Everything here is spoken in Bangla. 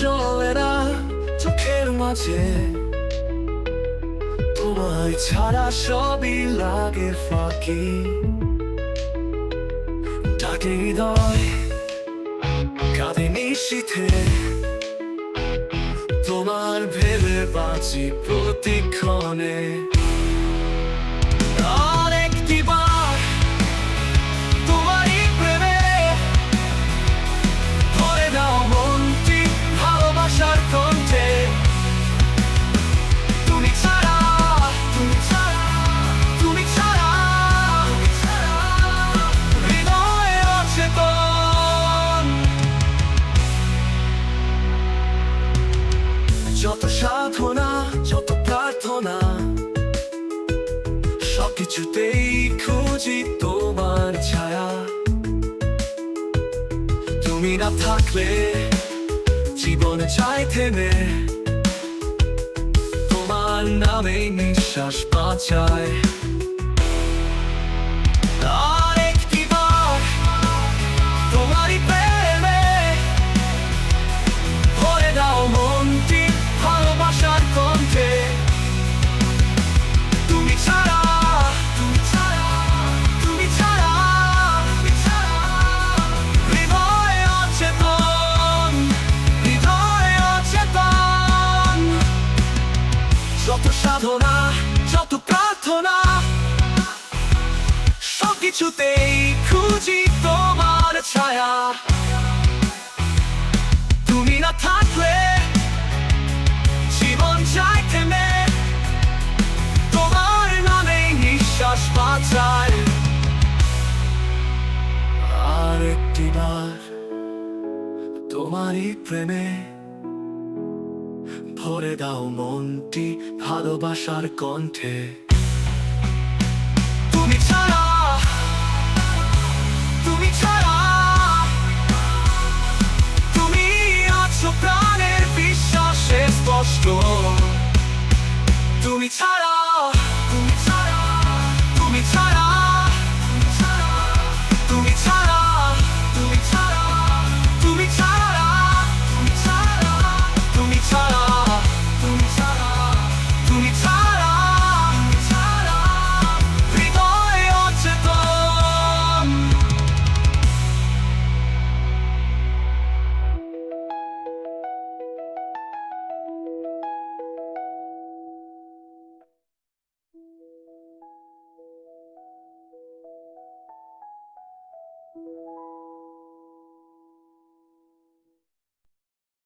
চলে না চোখের মাঝে। তোমায় ছাড়া সবই লাগে ফাঁকি। ডাকে হৃদয়, কাঁদে নিশীথে। তোমার ভেবে বাঁচি প্রতিক্ষণে। যত সাধনা, যত প্রার্থনা, সবকিছুতেই খুঁজি তোমার ছায়া। তুমি না থাকলে জীবনে চাই থেমে। তোমার নামে নিঃশ্বাস বাঁচায়। যত সাধনা, যত প্রার্থনা, সবকিছুতেই খুঁজি তোমার ছায়া। তুমি না থাকলে জীবন চাই থেমে, তোমার নামে নিঃশ্বাস বাঁচায় আর একটি বার তোমারই প্রেমে ভরে দাও মনটি ভালোবাসার কণ্ঠে। তুমি ছাড়া তুমি ছাড়া, তুমি আছো প্রাণের বিশ্বাসে স্পষ্ট। তুমি ছাড়া